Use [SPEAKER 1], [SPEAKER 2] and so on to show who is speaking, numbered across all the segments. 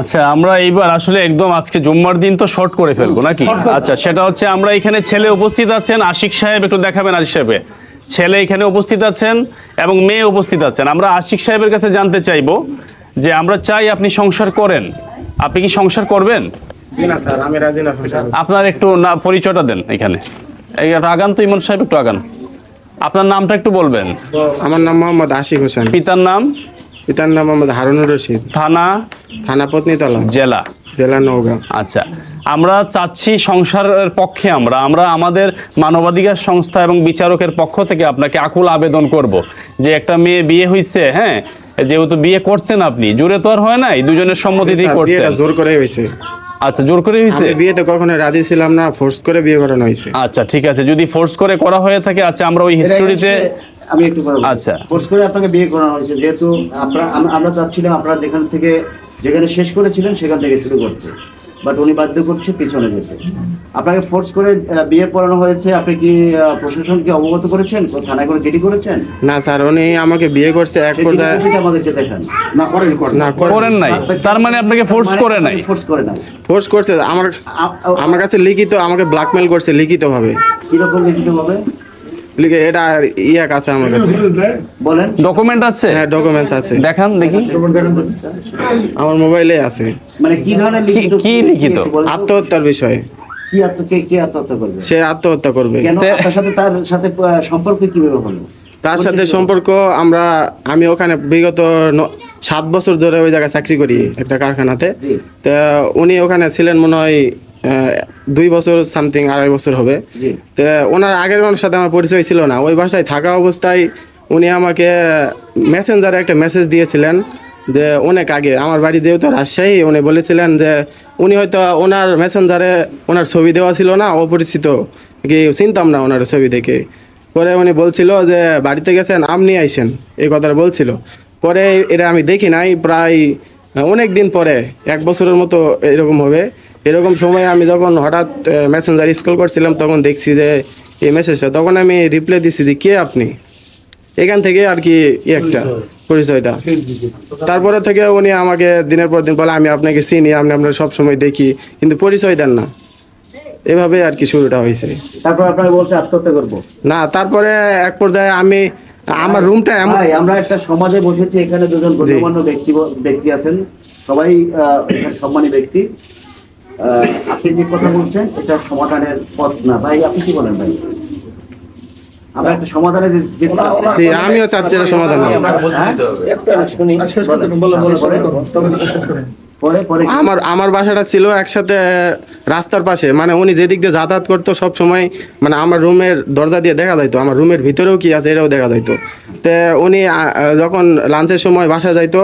[SPEAKER 1] আচ্ছা আমরা এইবার আসলে একদম আজকে জুম্মার দিন তো শর্ট করে ফেলব নাকি? আচ্ছা সেটা হচ্ছে আমরা এখানে ছেলে উপস্থিত আছেন আশিক সাহেব একটু দেখাবেন আশিক সাহেবে ছেলে এখানে উপস্থিত আছেন এবং মেয়ে উপস্থিত আছেন। আমরা আশিক সাহেবের কাছে জানতে চাইব যে আমরা চাই আপনি সংসার করেন। আপনি কি সংসার করবেন?
[SPEAKER 2] না স্যার আমি রাজি না সংসার।
[SPEAKER 1] আপনার একটু না পরিচয়টা দেন এখানে। আগান তো ইমন সাহেব একটু আগান। আপনার নামটা একটু বলবেন।
[SPEAKER 2] আমার নাম মোহাম্মদ আশিক হোসেন।
[SPEAKER 1] পিতার নাম?
[SPEAKER 2] পিতার নাম মোহাম্মদ হারুনুর রশিদ।
[SPEAKER 1] থানা?
[SPEAKER 2] থানা পত্নীতলা।
[SPEAKER 1] জেলা।
[SPEAKER 2] জেলা নওগাঁ।
[SPEAKER 1] আচ্ছা। আমরা চাচ্ছি সংসারের পক্ষে আমরা। আমরা আমাদের মানবাধিকার সংস্থা এবং বিচারকের পক্ষ থেকে আপনাকে আকুল আবেদন করব যে একটা মেয়ে বিয়ে হইছে হ্যাঁ? যেহেতু বিয়ে করছেন আপনি জোরে তো আর হয় নাই দুজনের সম্মতি দিয়ে
[SPEAKER 2] স্যার,
[SPEAKER 1] করছেন।
[SPEAKER 2] জোর করে হয়েছে
[SPEAKER 1] আচ্ছা জোর করে হয়েছে
[SPEAKER 2] আমি বিয়েতে কখনো রাজি ছিলাম না ফোর্স করে বিয়ে করানো হয়েছে
[SPEAKER 1] আচ্ছা ঠিক আছে। যদি ফোর্স করে করা হয়ে থাকে আচ্ছা আমরা ওই হিস্টোরিতে
[SPEAKER 3] আমি একটু।
[SPEAKER 1] আচ্ছা।
[SPEAKER 3] ফোর্স করে আপনাকে বিয়ে করানো হয়েছে যেহেতু আপনারা আমরা চাচ্ছিলাম আপনারা যেখান থেকে যেখানে শেষ করেছিলেন সেখান থেকে শুরু করতে। বাট উনি বাধ্য করছে পিছনে যেতে। আপনাকে ফোর্স করে বিয়ে পড়ানো হয়েছে আপনি কি প্রশাসনকে অবগত করেছেন? থানায় করে চিঠি করেছেন?
[SPEAKER 2] না স্যার উনি আমাকে বিয়ে করছে এক পর্যায়ে।
[SPEAKER 3] আমাদেরকে দেখান না করেন
[SPEAKER 2] না
[SPEAKER 1] করেন। নাই। তার মানে আপনাকে ফোর্স করে নাই।
[SPEAKER 3] ফোর্স করে নাই।
[SPEAKER 2] ফোর্স করছে। আমার আমার কাছে লিখিত আমাকে ব্ল্যাকমেল করছে লিখিত ভাবে
[SPEAKER 3] কীরকম লিখিত হবে
[SPEAKER 2] লিখে এটা ইয়াক আছে আমার কাছে।
[SPEAKER 3] বলেন।
[SPEAKER 1] ডকুমেন্ট আছে?
[SPEAKER 2] হ্যাঁ ডকুমেন্টস আছে।
[SPEAKER 1] দেখান দেখি।
[SPEAKER 2] আমার মোবাইলে আছে।
[SPEAKER 3] মানে কি ধরনের লিখিত
[SPEAKER 1] কি লিখিত?
[SPEAKER 2] আত্মহত্যার বিষয়ে।
[SPEAKER 3] কি আত্ম কে কে আত্মহত্যা করবে?
[SPEAKER 2] সে আত্মহত্যা করবে।
[SPEAKER 3] কেন আপনার সাথে তার সাথে সম্পর্ক কীভাবে হলো?
[SPEAKER 2] তার সাথে সম্পর্ক আমরা আমি ওখানে বিগত সাত বছর ধরে ওই জায়গায় চাকরি করি একটা কারখানাতে। তা উনি ওখানে ছিলেন মনে হয় দুই বছর সামথিং আড়াই বছর হবে। তো ওনার আগের ওনার সাথে আমার পরিচয় ছিল না। ওই বাসায় থাকা অবস্থায় উনি আমাকে মেসেঞ্জারে একটা মেসেজ দিয়েছিলেন যে অনেক আগে আমার বাড়ি যেহেতু রাজশাহী উনি বলেছিলেন যে উনি হয়তো ওনার মেসেঞ্জারে ওনার ছবি দেওয়া ছিল না অপরিচিত। কি চিনতাম না ওনার ছবি দেখে। পরে উনি বলছিল যে বাড়িতে গেছেন আম নিয়ে আইসেন। এই কথাটা বলছিল। পরে এটা আমি দেখি নাই প্রায় অনেক দিন পরে এক বছরের মতো এরকম হবে। এরকম সময় আমি যখন হঠাৎ মেসেঞ্জার স্কুল করছিলাম তখন দেখছি যে এই মেসেজটা তখন আমি রিপ্লাই দিচ্ছি যে কে আপনি? এখান থেকে আর কি একটা পরিচয়টা। তারপরে থেকে উনি আমাকে দিনের পর দিন বলে আমি আপনাকে চিনি আমি আপনার সব সময় দেখি কিন্তু পরিচয় দেন না। এভাবে আর কি শুরুটা হয়েছে।
[SPEAKER 3] তারপর আপনাকে বলছে আত্মহত্যা করব?
[SPEAKER 2] না তারপরে এক পর্যায়ে আমি আমার রুমটা এমন
[SPEAKER 3] আমরা একটা সমাজে বসেছি এখানে দুজন গণ্যমান্য ব্যক্তি ব্যক্তি আছেন। সবাই সম্মানী ব্যক্তি। আপনি যে কথা বলছেন এটা সমাধানের পথ না। ভাই আপনি কি বলেন ভাই? আমরা একটা সমাধানে যেতে
[SPEAKER 2] আমিও চাচ্ছি সমাধান।
[SPEAKER 3] হ্যাঁ?
[SPEAKER 2] আমার আমার বাসাটা ছিল একসাথে রাস্তার পাশে। মানে উনি যেদিক দিয়ে যাতায়াত করতো, সব সময় মানে আমার রুমের দরজা দিয়ে দেখা যাইতো। আমার রুমের ভিতরেও কি আছে, এটাও দেখা যাইতো। তো উনি যখন লাঞ্চের সময় বাসা যাইতো,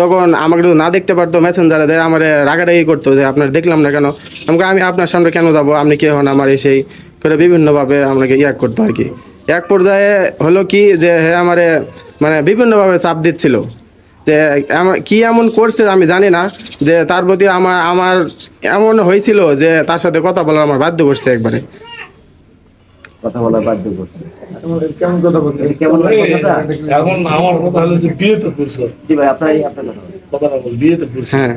[SPEAKER 2] তখন আমাকে না দেখতে পারতো, মেসেঞ্জারে দেয় আমার রাগারাগি করতো, যে আপনার দেখলাম না কেন? আমাকে, আমি আপনার সামনে কেন যাব? আপনি কে হন? আমার সেই করে বিভিন্নভাবে আমাকে ইয়াক করতো আর কি। এক পর্যায়ে হলো কি যে হ্যাঁ আমারে মানে বিভিন্নভাবে চাপ দিচ্ছিল। যে কি এমন করছে আমি জানি না যে তার প্রতি আমার আমার এমন হয়েছিল যে তার সাথে কথা বলার আমার বাধ্য করছে একবারে।
[SPEAKER 3] কথা বলা বাধ্য করছে।
[SPEAKER 4] কেমন কথা বলতে
[SPEAKER 3] কেমন
[SPEAKER 4] এখন আমার কথা হলো যে বিয়ে তো করছ।
[SPEAKER 3] জি ভাই আপনার আপনার
[SPEAKER 4] কথাটা বল বিয়ে তো করছ।
[SPEAKER 2] হ্যাঁ।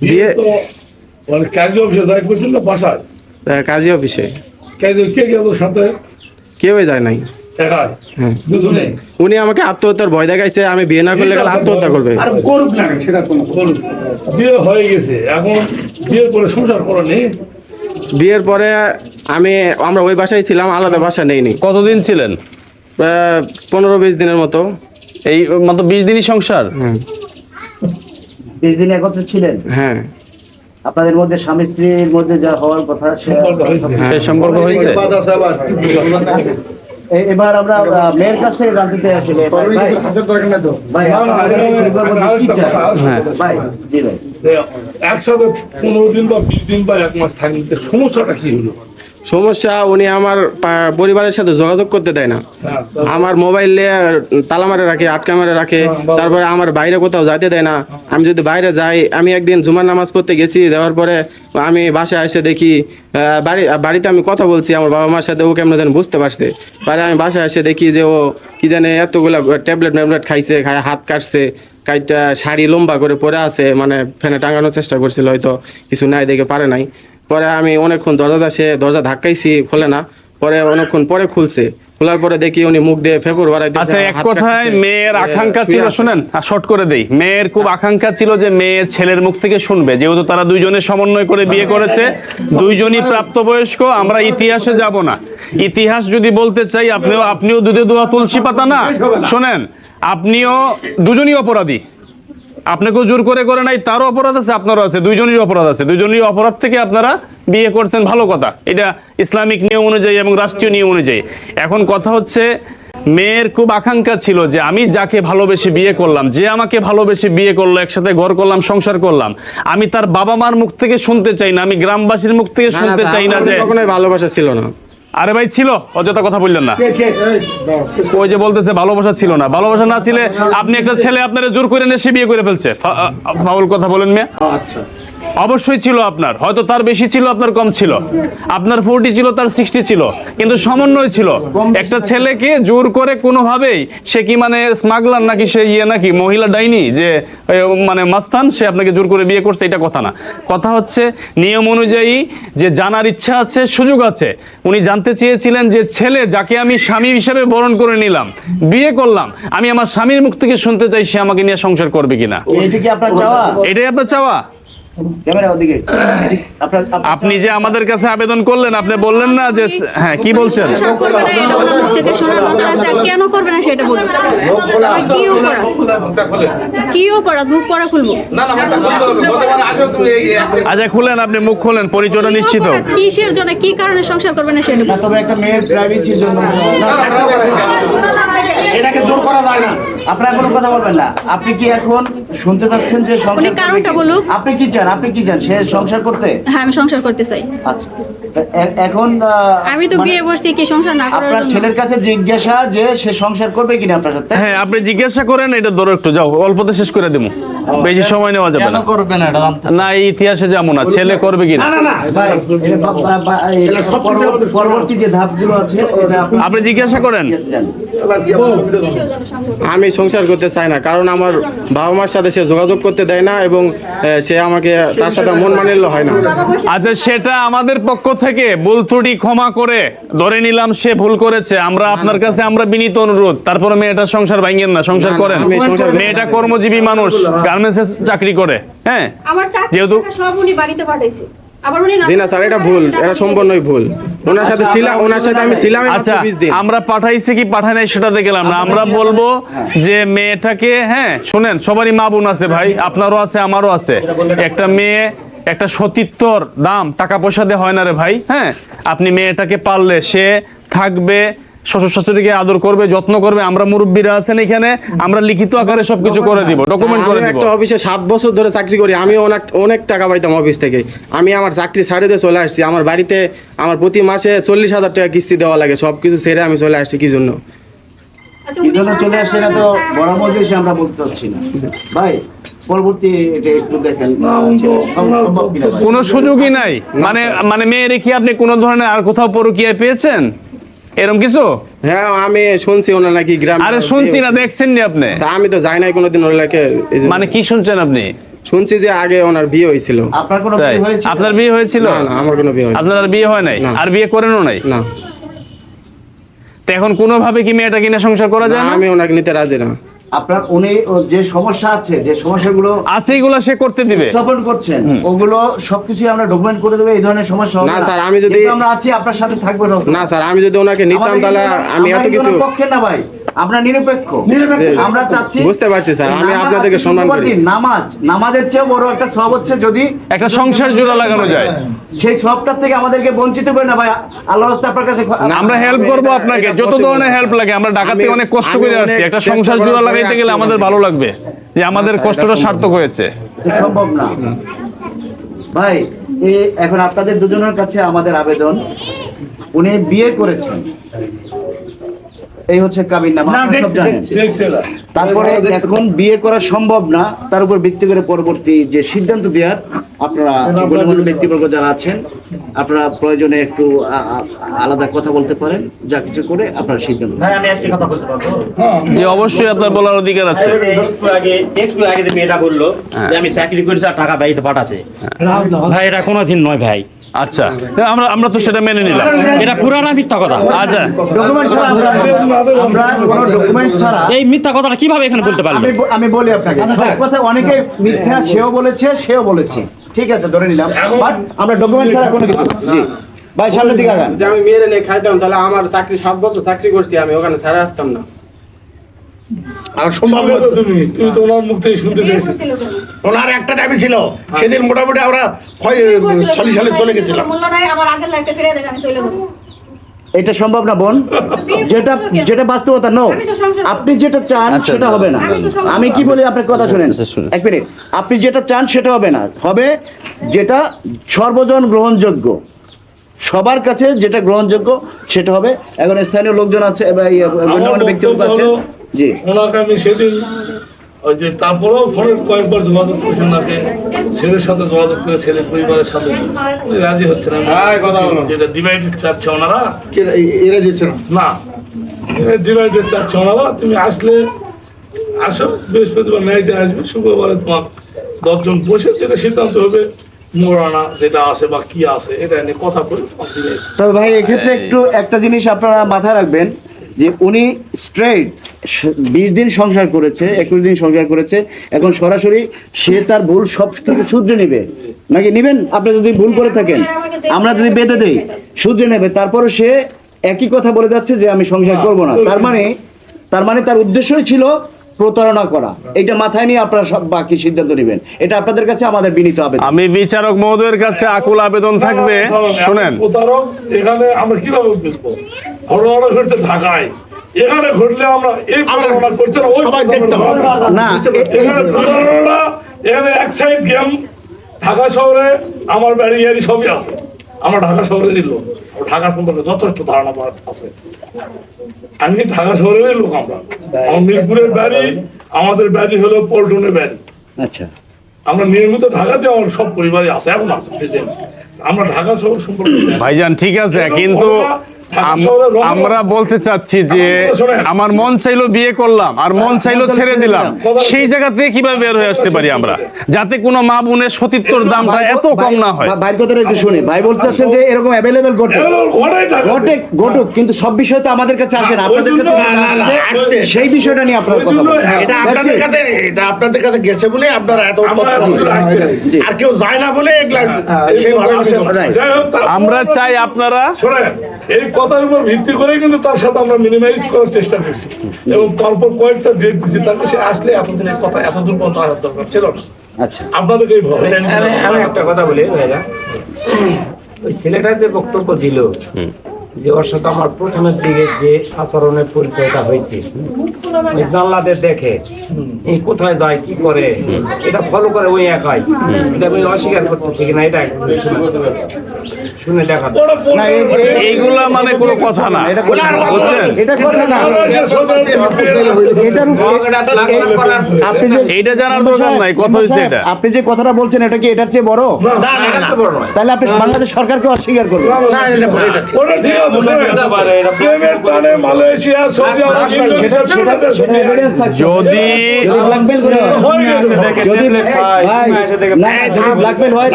[SPEAKER 4] বিয়ে তো মানে কাজী অফিসে যাই করছিল না বাসায়?
[SPEAKER 2] কাজী অফিসে।
[SPEAKER 4] কাজে কে গেল সাথে?
[SPEAKER 2] কেউই যায় নাই। হ্যাঁ উনি আমাকে আত্মহত্যার ভয় দেখাইছে আমি বিয়ে না করলে গেলে আত্মহত্যা করবে।
[SPEAKER 4] করুক না সেটা কোনো বিয়ে হয়ে গেছে এখন বিয়ের পরে সংসার করো নেই।
[SPEAKER 2] বিয়ের পরে আমি আমরা ওই বাসায় ছিলাম আলাদা বাসা নেইনি।
[SPEAKER 1] কতদিন ছিলেন?
[SPEAKER 2] পনেরো বিশ দিনের মতো।
[SPEAKER 1] এই মতো বিশ দিনই সংসার?
[SPEAKER 2] হ্যাঁ।
[SPEAKER 3] বিশ দিন একত্রে ছিলেন?
[SPEAKER 2] হ্যাঁ।
[SPEAKER 3] আপনাদের মধ্যে স্বামী স্ত্রীর মধ্যে যা হওয়ার কথা সে
[SPEAKER 4] সম্পর্ক হয়েছে।
[SPEAKER 3] এবার আমরা মেয়ের কাছ থেকে জানতে চাই আসলে
[SPEAKER 4] একসাথে পনেরো দিন বা বিশ দিন বা এক মাস থাকলে সমস্যাটা কি হলো?
[SPEAKER 2] সমস্যা উনি আমার পরিবারের সাথে যোগাযোগ করতে দেয় না।
[SPEAKER 4] হ্যাঁ,
[SPEAKER 2] আমার মোবাইলে তালা মারে রাখে আটকা মারে রাখে তারপরে আমার বাইরে কোথাও যাইতে দেয় না। আমি যদি বাইরে যাই আমি একদিন জুমার নামাজ পড়তে গেছি যাওয়ার পরে আমি বাসায় এসে দেখি বাড়ি বাড়িতে আমি কথা বলছি আমার বাবা মার সাথে ও কেমন যেন বুঝতে পারছে। পরে আমি বাসায় এসে দেখি যে ও কি জানে এতগুলা ট্যাবলেট ট্যাবলেট খাইছে খায় হাত কাটছে কাইটা শাড়ি লম্বা করে পরে আছে মানে ফ্যানে টাঙানোর চেষ্টা করছিল হয়তো কিছু নাই দেখে পারে নাই। পরে আমি অনেকক্ষণ দরজা সে দরজা ধাক্কাইছি খোলে না। পরে অনেকক্ষণ পরে খুলছে। খোলার পরে দেখি উনি মুখ দিয়ে ফেপর বাড়াইতে
[SPEAKER 1] আচ্ছা এক কথায় মেয়ের আকাঙ্ক্ষা ছিল শুনেন শর্ট করে দেই। মেয়ের খুব আকাঙ্ক্ষা ছিল যে মেয়ে ছেলের মুখ থেকে শুনবে। যেহেতু তারা দুইজনে সমন্বয় করে বিয়ে করেছে দুইজনই প্রাপ্তবয়স্ক আমরা ইতিহাসে যাব না। ইতিহাস যদি বলতে চাই আপনিও আপনিও দুধে দোয়া তুলসী পাতা না। শোনেন আপনিও দুজনই অপরাধী। আপনাকেও জোর করে করে নাই তারও অপরাধ আছে আপনারও আছে দুইজনেরই অপরাধ আছে। দুইজনেরই অপরাধ থেকে আপনারা বিয়ে করছেন ভালো কথা। এটা ইসলামিক নিয়ম অনুযায়ী এবং রাষ্ট্রীয় নিয়ম অনুযায়ী। এখন কথা হচ্ছে মেয়ের খুব আকাঙ্ক্ষা ছিল যে আমি যাকে ভালোবেসে বিয়ে করলাম যে আমাকে ভালোবেসে বিয়ে করল একসাথে ঘর করলাম সংসার করলাম আমি তার বাবা মার মুখ থেকে শুনতে চাই না আমি গ্রামবাসীর মুখ থেকে শুনতে চাই না যে
[SPEAKER 2] ভালোবাসা ছিল না।
[SPEAKER 1] আরে ভাই ছিল অযথা কথা বললেন না। ওই যে বলতেছে ভালোবাসা ছিল না। ভালোবাসা না ছিলে আপনি একটা ছেলে আপনারা জোর করে নিয়ে সে বিয়ে করে ফেলছে। ফাউল কথা বলেন মেয়ে। অবশ্যই ছিল আপনার। হয়তো তার বেশি ছিল আপনার কম ছিল। আপনার ফোরটি ছিল তার সিক্সটি ছিল। কিন্তু সমন্বয় ছিল। একটা ছেলেকে জোর করে কোনোভাবেই সে কি মানে স্মাগলার নাকি সে ইয়ে নাকি মহিলা ডাইনি যে মানে মাস্তান সে আপনাকে জোর করে বিয়ে করছে এটা কথা না। কথা হচ্ছে নিয়ম অনুযায়ী যে জানার ইচ্ছা আছে সুযোগ আছে। উনি জানতে চেয়েছিলেন যে ছেলে যাকে আমি স্বামী হিসেবে বরণ করে নিলাম বিয়ে করলাম আমি আমার স্বামীর মুখ থেকে শুনতে চাই সে আমাকে নিয়ে সংসার করবে কিনা। এটাই আপনার চাওয়া? আপনি যে আমাদের কাছে আবেদন করলেন আপনি বললেন না যে হ্যাঁ কি বলছেন
[SPEAKER 5] কেন করবে না সেটা বলুন কি অপরাধ কি অপরাধ মুখ পড়া খুলবো
[SPEAKER 1] আচ্ছা খুলেন আপনি মুখ খোলেন পরিচয়টা নিশ্চিত
[SPEAKER 5] কিসের জন্য কি কারণে সংসার করবে না সেটা
[SPEAKER 3] তবে একটা মেয়ের প্রাইভেসির জন্য
[SPEAKER 4] এটাকে জোর করা যায় না
[SPEAKER 3] আপনারা কোনো কথা বলবেন না আপনি কি এখন শুনতে চাচ্ছেন যে সংসার
[SPEAKER 5] উনি কারণটা? বলুক।
[SPEAKER 3] আপনি কি চান? আপনি কি চান? সে সংসার করতে?
[SPEAKER 5] হ্যাঁ আমি সংসার করতে চাই।
[SPEAKER 3] আচ্ছা। এখন
[SPEAKER 5] আমি তো
[SPEAKER 3] মানে
[SPEAKER 5] বিয়ে করছি কি সংসার না করার
[SPEAKER 3] আপনার ছেলের কাছে জিজ্ঞাসা যে সে সংসার করবে কিনা আপনার সাথে?
[SPEAKER 1] হ্যাঁ আপনি জিজ্ঞাসা করেন এটা ধরো একটু যাও অল্পতে শেষ করে দেবো বেশি সময় নেওয়া যাবে না।
[SPEAKER 6] করবে না এটা জানতে
[SPEAKER 1] না এই ইতিহাসে যাব না ছেলে করবে কিনা?
[SPEAKER 4] না না না
[SPEAKER 3] ভাই পরবর্তী- যে ধাপগুলো আছে আপনি
[SPEAKER 1] জিজ্ঞাসা করেন।
[SPEAKER 2] আমি সংসার করতে চাই না কারণ আমার বাবা মার সাথে সে যোগাযোগ করতে দেয় না এবং সে আমাকে তার সাথে মন মানিল্য হয় না।
[SPEAKER 1] আচ্ছা সেটা আমাদের পক্ষ থেকে ভুল ত্রুটি ক্ষমা করে ধরে নিলাম সে ভুল করেছে। আমরা আপনার কাছে আমরা বিনীত অনুরোধ। তারপরে মেয়েটা সংসার ভাঙেন না সংসার করেন। মেয়েটা কর্মজীবী মানুষ গার্মেন্টসে চাকরি করে হ্যাঁ? যেহেতু-
[SPEAKER 5] সব উনি বাড়িতে পাঠাইছে। আবার উনি
[SPEAKER 2] জি না স্যার এটা ভুল এটা সম্পূর্ণই ভুল। ওনার সাথে ছিলাম ওনার সাথে আমি ছিলাম
[SPEAKER 1] আচ্ছা
[SPEAKER 2] বিশ দিন।
[SPEAKER 1] আমরা পাঠাইছি কি পাঠাই নাই সেটা দেখলাম না। আমরা বলব যে মেয়েটাকে হ্যাঁ শুনেন সবারই মা বোন আছে ভাই আপনারও আছে আমারও আছে। একটা মেয়ে একটা সতীর্থর দাম টাকা পয়সা দিয়ে হয় না রে ভাই হ্যাঁ? আপনি মেয়েটাকে পারলে সে থাকবে শ্বশুর শাশুড়িকে আদর করবে যত্ন করবে আমরা মুরব্বীরা আছেন এখানে আমরা লিখিত আকারে সবকিছু করে দিব ডকুমেন্ট করে দিব।
[SPEAKER 2] একটা অফিসে সাত বছর ধরে চাকরি করি আমি অনেক অনেক টাকা পাইতাম অফিস থেকে। আমি আমার চাকরি ছাড়ে দিয়ে চলে আসছি আমার বাড়িতে আমার প্রতি মাসে চল্লিশ হাজার টাকা কিস্তি দেওয়া লাগে সব কিছু ছেড়ে আমি চলে আসছি কি জন্য?
[SPEAKER 5] আচ্ছা,
[SPEAKER 3] কি জন্য চলে আসছে না তো বড় মধ্যে আমরা বলতে চাচ্ছি না। ভাই পরবর্তী এটা একটু দেখেন। সম- সম্ভব কিনা ভাই?
[SPEAKER 1] কোনো সুযোগই নাই। মানে মানে মেয়েরে কি আপনি কোনো ধরনের আর কোথাও পরকিয়ায় পেয়েছেন? এরকম কিছু?
[SPEAKER 2] হ্যাঁ আমি শুনছি ওনার নাকি গ্রাম
[SPEAKER 1] আরে শুনছি না দেখছেন নি আপনি?
[SPEAKER 2] আমি তো যাই নাই কোনোদিন ওর লাগে
[SPEAKER 1] মানে কি শুনছেন আপনি?
[SPEAKER 2] শুনছি যে আগে ওনার বিয়ে হয়েছিল।
[SPEAKER 3] আপনার কোনো বিয়ে হয়েছিল?
[SPEAKER 1] আপনার বিয়ে হয়েছিল?
[SPEAKER 2] না না আমার কোনো বিয়ে হয়নি।
[SPEAKER 1] আপনার আর বিয়ে হয় নাই? আর বিয়ে করেনও নাই?
[SPEAKER 2] না।
[SPEAKER 1] তো এখন কোনোভাবে কি মেয়েটা কিনে সংসার করা যায়
[SPEAKER 2] না,
[SPEAKER 1] না?
[SPEAKER 2] আমি ওনাকে নিতে রাজি না।
[SPEAKER 3] আপনার উনি যে সমস্যা আছে যে সমস্যাগুলো
[SPEAKER 1] আছে এগুলা সে করতে দিবে।
[SPEAKER 3] উত্থাপন করছেন ওগুলো সবকিছু আমরা ডকুমেন্ট করে দেবো এই ধরনের সমস্যা
[SPEAKER 2] না, স্যার, আমি যদি-
[SPEAKER 3] আমরা আছি আপনার সাথে থাকব না।
[SPEAKER 2] স্যার আমি যদি ওনাকে নিতাম তাহলে আমি এত কিছু
[SPEAKER 3] পক্ষে না ভাই আমরা নিরপেক্ষ। আমরা চাচ্ছি
[SPEAKER 2] বুঝতে পারছি, স্যার, আমি আপনাদেরকে সম্মান করি।
[SPEAKER 3] নামাজ নামাজের চেয়ে বড় একটা সব হচ্ছে যদি
[SPEAKER 1] একটা সংসার জোড়া লাগানো যায়।
[SPEAKER 3] সেই সবটার থেকে আমাদেরকে বঞ্চিত করে না ভাই আল্লাহ রাস্তা আপনার কাছে
[SPEAKER 1] আমরা হেল্প করব আপনাকে যত ধরনের হেল্প লাগে আমরা ঢাকাতে অনেক কষ্ট করে আসছি একটা সংসার জোড়া
[SPEAKER 2] পরে
[SPEAKER 1] লাগাইতে গেলে আমাদের ভালো লাগবে যে আমাদের কষ্টটা সার্থক হয়েছে।
[SPEAKER 3] সম্ভব না। ভাই এখন আপনাদের দুজনের কাছে আমাদের আবেদন। উনি বিয়ে করেছেন। এই হচ্ছে কাবিন নামা সব জানেন। তারপরে এখন বিয়ে করা সম্ভব না তার উপর ভিত্তি করে পরবর্তী যে সিদ্ধান্ত দেওয়ার আপনারা গণ্যমান্য ব্যক্তিবর্গ যারা আছেন আপনারা প্রয়োজনে একটু আলাদা কথা বলতে পারেন যা কিছু করে আপনারা সিদ্ধান্ত নেন।
[SPEAKER 6] ভাই আমি একটি কথা বলতে পারব?
[SPEAKER 4] হ্যাঁ
[SPEAKER 1] যে অবশ্যই আপনার বলার অধিকার আছে।
[SPEAKER 6] একটু আগে একটু আগে যে মেয়েটা বলল যে আমি চাকরি করেছি আর টাকা বাড়িতে পাঠাচ্ছে। ভাই এটা কোনোদিন নয় ভাই।
[SPEAKER 1] আচ্ছা। আমরা আমরা তো সেটা মেনে নিলাম।
[SPEAKER 6] এটা পুরানা মিথ্যা কথা।
[SPEAKER 1] আচ্ছা।
[SPEAKER 3] ডকুমেন্ট ছাড়া আমরা আমরা কোনো ডকুমেন্ট ছাড়া
[SPEAKER 6] এই মিথ্যা কথাটা কীভাবে এখানে বলতে পারল
[SPEAKER 3] আমি আমি বলি আপনাকে। কথা অনেকে মিথ্যা সেও বলেছে সেও বলেছে। ঠিক আছে ধরে নিলাম। বাট আমরা ডকুমেন্ট ছাড়া কোনো কিছু জি। ভাই সামনের দিকে আগান।
[SPEAKER 2] আমি মেরে নিয়ে খাইতাম তাহলে আমার চাকরি সাত বছর চাকরি করছি আমি ওখানে ছাড়া আসতাম না।
[SPEAKER 4] আর সম্ভব তুমি তুমি তো ওনার মুখ থেকে শুনতে চাইছো।
[SPEAKER 7] ওনার একটা দাবি ছিল সেদিন মোটামুটি আমরা সালি সালে চলে গেছিলাম।
[SPEAKER 5] আমার আগের লাইফটা ফিরে দেখ আমি চলে যাব।
[SPEAKER 3] এটা সম্ভব না বোন? যেটা যেটা বাস্তবতা নো। আপনি যেটা চান
[SPEAKER 1] আচ্ছা,
[SPEAKER 3] সেটা হবে না।
[SPEAKER 5] আমি
[SPEAKER 3] কি বলি আপনার কথা শুনেন।
[SPEAKER 1] আচ্ছা, শুনুন।
[SPEAKER 3] এক মিনিট। আপনি যেটা চান সেটা হবে না। হবে যেটা সর্বজন গ্রহণযোগ্য। সবার কাছে যেটা গ্রহণযোগ্য সেটা হবে। এখন স্থানীয় লোকজন আছে ইয়ে, ব্যক্তিত্ব আছে। জি।
[SPEAKER 4] ওনাকে আমি সেদিন ওই যে তারপরেও ফোনে কয়েকবার যোগাযোগ করেছেন ওনাকে ছেলের সাথে যোগাযোগ করে ছেলের পরিবারের সাথে। উনি রাজি হচ্ছে না যেটা ডিভাইডেড চাচ্ছে ওনারা।
[SPEAKER 7] এরা দিচ্ছে না?
[SPEAKER 4] না। ডিভাইডেড চাচ্ছে ওনারা তুমি আসলে আসো বৃহস্পতিবার নাইটে আসবে শুক্রবারে তোমার দশজন বসে যেটা সিদ্ধান্ত হবে মোরানা যেটা আছে বা কি আছে এটা নিয়ে কথা বলে।
[SPEAKER 3] তবে ভাই এক্ষেত্রে একটু একটা জিনিস আপনারা মাথায় রাখবেন যে উনি স্ট্রেট বিশ দিন সংসার করেছে একুশ দিন সংসার করেছে এখন সরাসরি সে তার ভুল সব কিছু শুধরে নেবে। নাকি নেবেন? আপনি যদি ভুল করে থাকেন আমরা যদি বেঁধে দেই শুধরে নেবে। তারপরে সে একই কথা বলে যাচ্ছে যে আমি সংসার করব না। তার মানে তার মানে তার উদ্দেশ্যই ছিল প্রতারণা করা। এটা মাথায় নিয়ে আপনারা সব বাকি সিদ্ধান্ত নেবেন। এটা আপনাদের কাছে আমাদের বিনীত আবেদন।
[SPEAKER 1] আমি বিচারক মহোদয়ের কাছে আকুল আবেদন থাকবে। শুনেন।
[SPEAKER 4] প্রতারক এখানে আমরা কীভাবে বুঝব ঘটনাটা ঘটছে ঢাকায়। এখানে ঘটলে আমরা এই প্রতারণা করছে না ওই
[SPEAKER 7] সবাই দেখতে
[SPEAKER 4] প্রতারণা
[SPEAKER 7] পাবো।
[SPEAKER 4] করব।
[SPEAKER 3] না।
[SPEAKER 4] এখানে প্রতারণাটা এখানে এক সাইড গেম ঢাকা শহরে আমার বাড়ি সবই আছে। আমরা ঢাকা শহরেরই লোক। ঢাকা সম্পর্কে যথেষ্ট ধারণা আমার আছে। আমি ঢাকা শহরেরই লোক আমরা? আমার মিরপুরের বাড়ি আমাদের বাড়ি হলো পল্টনের বাড়ি।
[SPEAKER 3] আচ্ছা।
[SPEAKER 4] আমরা নিয়মিত ঢাকাতে আমার সব পরিবারই আছে এখন আছে আমরা ঢাকা শহর সম্পর্কে
[SPEAKER 1] ভাইজান ঠিক আছে কিন্তু আমরা বলতে চাচ্ছি যে
[SPEAKER 4] আমার
[SPEAKER 1] মন চাইলো বিয়ে করলাম আর মন চাইলো ছেড়ে দিলাম। সেই জায়গা থেকে কীভাবে বের হয়ে আসতে পারি আমরা? যাতে কোনো মা বোনের সতীত্বর দামটা এত কম না হয়।
[SPEAKER 3] ভাই- ভাইয়ের কথাটা একটু শুনি। ভাই বলতেছেন যে এরকম অ্যাভেলেবেল ঘটে। ঘটে ঘটুক কিন্তু সব বিষয় তো আমাদের কাছে আসে না। আপনাদের কাছে
[SPEAKER 7] না, না, না,
[SPEAKER 3] সেই বিষয়টা নিয়ে আপনারা কথা বলেন।
[SPEAKER 7] এটা আপনাদের কাছে এটা আপনাদের কাছে গেছে বলে আপনারা এত। আর কেউ যায় না বলে
[SPEAKER 4] তারপর-
[SPEAKER 1] আমরা চাই আপনারা
[SPEAKER 4] শোনেন এই কথার উপর ভিত্তি করে কিন্তু তার সাথে আমরা মিনিমাইজ করার চেষ্টা করছি। এবং পরপর কয়েকটা ডেট দিচ্ছি তার সে আসলে এতদিন কথা এতদূর পর্যন্ত আসার দরকার ছিল না।
[SPEAKER 3] আচ্ছা।
[SPEAKER 4] আপনাদেরকে
[SPEAKER 6] আমি একটা কথা বলি ভাইরা ওই ছেলেটা যে বক্তব্য দিল যে ওর সাথে আমার প্রথমের দিকে যে আচরণের পরিচয়টা হয়েছে ওই জানলাতে দেখে এই কোথায় যায় কি করে এটা ফলো করে ওই একাই। এটা আমি অস্বীকার করতেছি কিনা এটা শুনে। দেখা
[SPEAKER 1] এইগুলা মানে কোনো কথা না।
[SPEAKER 3] এটা আপনি যে
[SPEAKER 1] জানার দরকার নাই কথা হয়েছে এটা।
[SPEAKER 3] আপনি যে কথাটা বলছেন এটা কি এটার চেয়ে বড়। তাহলে আপনি বাংলাদেশ সরকারকে অস্বীকার করবেন
[SPEAKER 4] প্রেমের টানে মালয়েশিয়া সৌদি আরব।
[SPEAKER 1] যদি।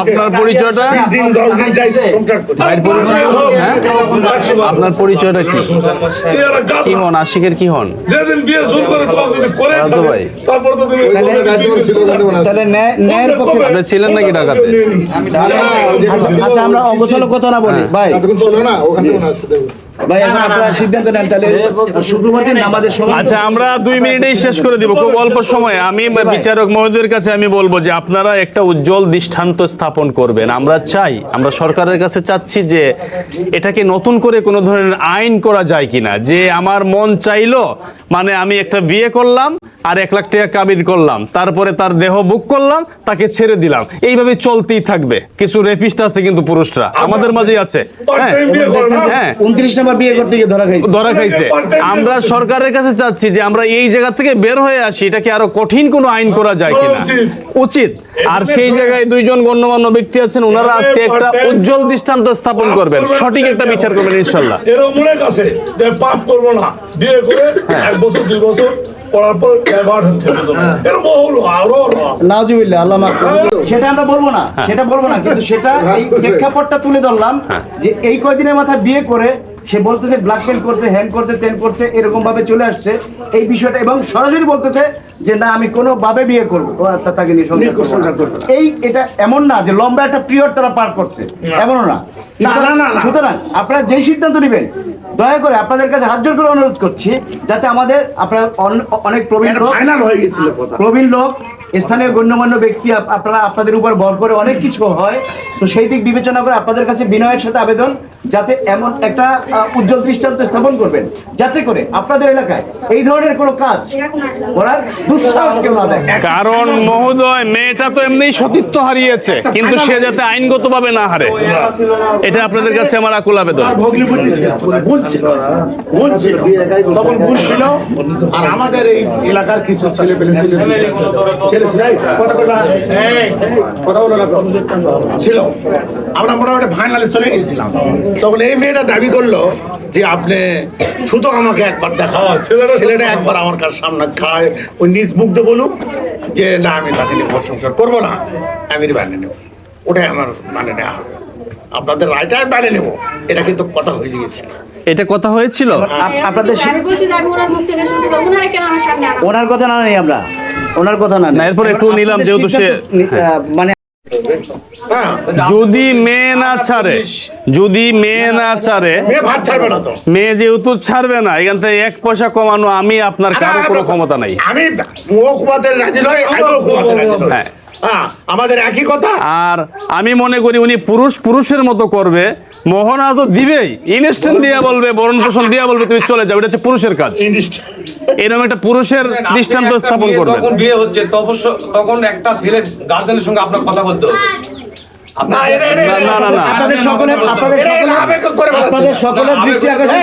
[SPEAKER 1] আপনার পরিচয়টা? আপনার পরিচয়টা কি? কি? হন? আশিকের কি হন?
[SPEAKER 4] যেদিন বিয়ে শুরু করে তোমার যদি করে
[SPEAKER 1] ভাই।
[SPEAKER 4] তারপর তো তুমি
[SPEAKER 3] তাহলে ন্যায়- ন্যায়ের পক্ষে
[SPEAKER 1] আপনি ছিলেন নাকি ঢাকাতে?
[SPEAKER 3] আচ্ছা, আচ্ছা আমরা অগোছালো কথা না বলি। Baik. ভাই এখন আপনারা সিদ্ধান্ত নেন তাহলে শুক্রবার দিন নামাজের সময়
[SPEAKER 1] আচ্ছা আমরা দুই মিনিটেই শেষ করে দিব খুব অল্প সময়ে। আমি বিচারক মহোদয়ের কাছে আমি বলব যে আপনারা একটা উজ্জ্বল দৃষ্টান্ত স্থাপন করবেন। আমরা চাই আমরা সরকারের কাছে চাচ্ছি যে এটাকে নতুন করে কোনো ধরনের আইন করা যায় কিনা। যে আমার মন চাইলো মানে আমি একটা বিয়ে করলাম আর এক লাখ টাকা কাবিন করলাম তারপরে তার দেহ বুক করলাম তাকে ছেড়ে দিলাম। এইভাবে চলতেই থাকবে। কিছু রেপিস্ট আছে কিন্তু পুরুষরা। আমাদের মাঝেই আছে। হ্যাঁ হ্যাঁ।
[SPEAKER 3] আবার বিয়ে করতে গিয়ে ধরা খাইছে।
[SPEAKER 1] ধরা খাইছে। আমরা সরকারের কাছে চাচ্ছি যে আমরা এই জায়গা থেকে বের হয়ে আসি এটাকে আরও কঠিন কোনো আইন করা যায় কিনা?
[SPEAKER 4] উচিত।
[SPEAKER 1] উচিত। আর সেই জায়গায় দুইজন গণ্যমান্য ব্যক্তি আছেন ওনারা আজকে একটা উজ্জ্বল দৃষ্টান্ত স্থাপন করবেন। সঠিক একটা বিচার করবেন ইনশাল্লাহ
[SPEAKER 4] মনে কাছে যে পাপ করব না। বিয়ে করে এক বছর দুই বছর পড়ার পর ডাইভার্ট হচ্ছে এরকম হলো আরও
[SPEAKER 3] নাজুবিল্লাহ আল্লাহ মাফ সেটা আমরা বলব না। সেটা বলব না কিন্তু সেটা এই প্রেক্ষাপটটা তুলে ধরলাম যে এই কয়দিনের মাথায় বিয়ে করে সে বলতেছে ব্ল্যাকমেল করছে হ্যান্ড করছে তেন করছে এরকম ভাবে চলে আসছে। এই বিষয়টা এবং সরাসরি বলতেছে যে না আমি কোনো ভাবে বিয়ে করব। তা- তাকে নিয়ে সংসার করব এই এটা এমন না যে লম্বা একটা পিরিয়ড তারা পার করছে। এমনও না। সুতরাং- আপনারা যেই সিদ্ধান্ত নেবেন দয়া করে আপনাদের কাছে হাত জোর করে অনুরোধ করছি যাতে আমাদের আপনারা অনেক প্রবীণ লোক প্রবীণ লোক স্থানীয় গণ্যমান্য ব্যক্তি আপ- আপনারা আপনাদের উপর বল করে অনেক কিছু হয়। তো সেই দিক বিবেচনা করে আপনাদের কাছে বিনয়ের সাথে আবেদন। যাতে এমন একটা উজ্জ্বল দৃষ্টান্ত স্থাপন করবেন। যাতে করে আপনাদের এলাকায় এই ধরনের কোনো কাজ করার দুঃসাহস কেউ না দেখে
[SPEAKER 1] কারণ মহোদয় মেয়েটা তো এমনি সতীত্ব হারিয়েছে কিন্তু সে যাতে আইনগত ভাবে না হারে এটা আপনাদের কাছে আমার আকুল আবেদন।
[SPEAKER 7] আর আমাদের এই এলাকার কিছু ছেলে। পেলে ছিল ছেলে কথা বলো না। কথা বলো ছিল। আমরা মোটামুটি ফাইনালে চলে গেছিলাম। তখন এই মেয়েটা দাবি করল যে আপনি শুধু আমাকে একবার দেখা
[SPEAKER 4] হ্যাঁ, ছেলেটা-
[SPEAKER 7] ছেলেটা একবার আমার কাছে সামনে খায়। ওই নিজ মুগ্ধ বলুক যে না আমি তাকে নিয়ে সংসার করব না আমি মানে নেব। ওটাই আমার মানে নেওয়া হবে। আপনাদের রায়টাই বানিয়ে নেব। এটা কিন্তু কথা হয়ে গিয়েছিল।
[SPEAKER 1] এটা কথা হয়েছিল?
[SPEAKER 3] আপনাদের সি-
[SPEAKER 5] আমি বলছি যে আমি ওনার মুখ থেকে শুনতে পাবো। ওনারা কেন আমার সামনে আনা
[SPEAKER 3] ওনার কথা না নেই আমরা। ওনার কথা না
[SPEAKER 1] এরপর একটু নিলাম যেহেতু সে-
[SPEAKER 3] মানে
[SPEAKER 7] হ্যাঁ
[SPEAKER 1] যদি মেয়ে না ছাড়ে যদি মেয়ে না ছাড়ে
[SPEAKER 7] মেয়ে
[SPEAKER 1] যেহেতু ছাড়বে না এখান থেকে এক পয়সা কমানো আমি আপনার কারও কোনো ক্ষমতা নাই।
[SPEAKER 7] আমি রাজি নয়
[SPEAKER 1] হ্যাঁ।
[SPEAKER 7] আমাদের একই কথা।
[SPEAKER 1] আর আমি মনে করি উনি পুরুষ পুরুষের মতো করবে। মোহনা তো দিবেই। ইনস্ট্যান্ট দিয়া বলবে বরণ পোষণ দিয়া বলবে তুমি চলে যাবে এটা হচ্ছে পুরুষের কাজ। এরকম একটা পুরুষের দৃষ্টান্ত স্থাপন করবে
[SPEAKER 8] তখন বিয়ে হচ্ছে তখন তখন একটা ছেলে গার্জেনের সঙ্গে আপনার কথা বলতে হবে।
[SPEAKER 3] আপনাদের আপনাদের সকলের দৃষ্টি আকর্ষণ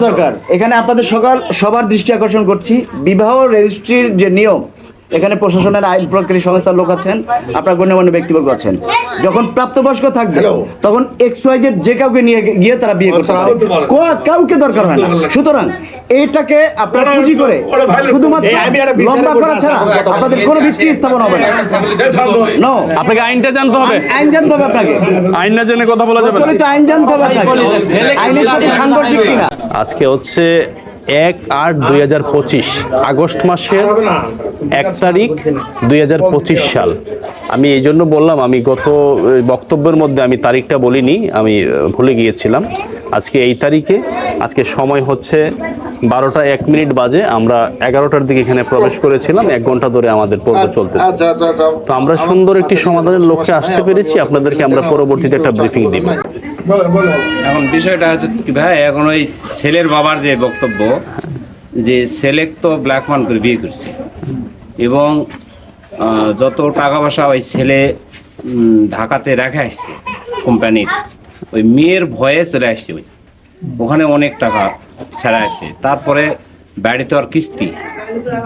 [SPEAKER 3] দরকার এখানে আপনাদের সকাল সবার দৃষ্টি আকর্ষণ করছি বিবাহ রেজিস্ট্রির যে নিয়ম এখানে প্রশাসনের আইন প্রক্রিয়া সংস্থার লোক আছেন আপনার গণ্যমান্য ব্যক্তিবর্গ আছেন। যখন প্রাপ্তবয়স্ক থাকবে তখন এক্স ওয়াই জেড যে কাউকে নিয়ে গিয়ে তারা বিয়ে করতে পারে। কো- কাউকে দরকার হয় না। সুতরাং এইটাকে আপনারা পুঁজি করে শুধুমাত্র লম্বা করা ছাড়া আপনাদের কোনো ভিত্তি স্থাপন হবে না। নো
[SPEAKER 1] আপনাকে আইনটা জানতে হবে।
[SPEAKER 3] আইন জানতে হবে আপনাকে।
[SPEAKER 1] আইন না জেনে কথা বলা যাবে না।
[SPEAKER 3] আইন জানতে হবে আপনাকে। আইনের সাথে সাংঘর্ষিক কিনা।
[SPEAKER 1] আজকে হচ্ছে এক আট দুই হাজার পঁচিশ, আগস্ট মাসের এক তারিখ দুই হাজার পঁচিশ সাল। আমি এই জন্য বললাম, আমি গত বক্তব্যের মধ্যে আমি তারিখটা বলিনি, আমি ভুলে গিয়েছিলাম। আজকে এই তারিখে, আজকে সময় হচ্ছে বারোটা এক মিনিট বাজে আমরা এগারোটার দিকে এখানে প্রবেশ করেছিলাম এক ঘণ্টা ধরে আমাদের পর্ব চলতেছে।
[SPEAKER 2] আচ্ছা আচ্ছা আচ্ছা।
[SPEAKER 1] তো আমরা সুন্দর একটি সমাধানের লক্ষ্যে আসতে পেরেছি আপনাদেরকে আমরা পরবর্তীতে একটা ব্রিফিং দিব।
[SPEAKER 9] এখন বিষয়টা হচ্ছে কি ভাই এখন ওই ছেলের বাবার যে বক্তব্য যে ছেলে তো ব্ল্যাক মান করে বিয়ে করছে। এবং যত টাকা পয়সা ওই ছেলে ঢাকাতে রেখে আসছে কোম্পানির ওই মেয়ের ভয়ে চলে আসছে ওই। ওখানে অনেক টাকা ছাড়া আসছে তারপরে বাড়িতে আর কিস্তি।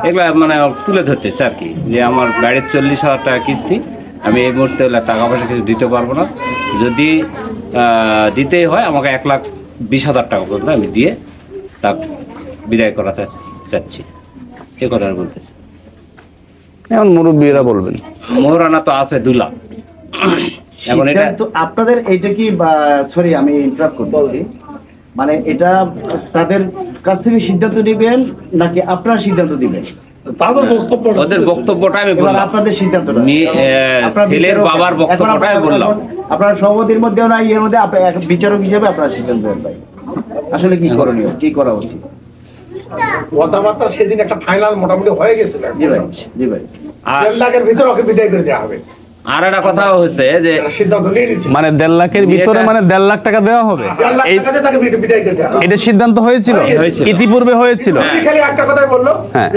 [SPEAKER 9] এগুলা মানে তুলে ধরতেছে আর কি। যে আমার বাড়ির চল্লিশ হাজার টাকা কিস্তি আমি এই মুহূর্তে টাকা পয়সা কিছু দিতে পারব না। যদি দিতেই হয় আমাকে এক লাখ বিশ হাজার টাকা পর্যন্ত আমি দিয়ে তা বিদায় করা চাচ্ছি- এ কথা আর বলতেছে।
[SPEAKER 1] এখন মুরব্বীরা বলবেন।
[SPEAKER 9] মোহরানা তো আছে দু লাখ। এখন এটা
[SPEAKER 3] আপনাদের এইটা কি সরি আমি ইন্টারাপ্ট করতেছি। মানে এটা তাদের কাছ থেকে সিদ্ধান্ত নেবেন নাকি আপনারা সিদ্ধান্ত দিবেন?
[SPEAKER 4] তাদের বক্তব্য
[SPEAKER 9] ওদের বক্তব্যটা আমি বললাম।
[SPEAKER 3] আপনাদের সিদ্ধান্তটা।
[SPEAKER 9] মেয়ে, আহ,
[SPEAKER 3] আপনারা
[SPEAKER 9] ছেলের বাবার
[SPEAKER 3] এখন
[SPEAKER 9] বক্তব্যটাই বললাম।
[SPEAKER 3] আপনারা সভাপতির মধ্যেও না ইয়ের মধ্যে এক বিচারক হিসেবে আপনারা সিদ্ধান্ত ভাই। আসলে কি করণীয়? কি করা উচিত?
[SPEAKER 7] কথাবার্তা সেদিন একটা ফাইনাল মোটামুটি হয়ে গেছিল।
[SPEAKER 3] জি ভাই জি ভাই।
[SPEAKER 9] আর
[SPEAKER 7] লাখের ভিতরে ওকে বিদায় করে দেওয়া হবে।
[SPEAKER 9] আর একটা কথা হয়েছে যে
[SPEAKER 7] মানে দেড় লাখের ভিতরে মানে দেড় লাখ টাকা দেওয়া হবে? এটা সিদ্ধান্ত হয়েছিল? ইতিপূর্বে হয়েছিল? হ্যাঁ।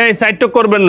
[SPEAKER 7] এই সাইড করবেন না।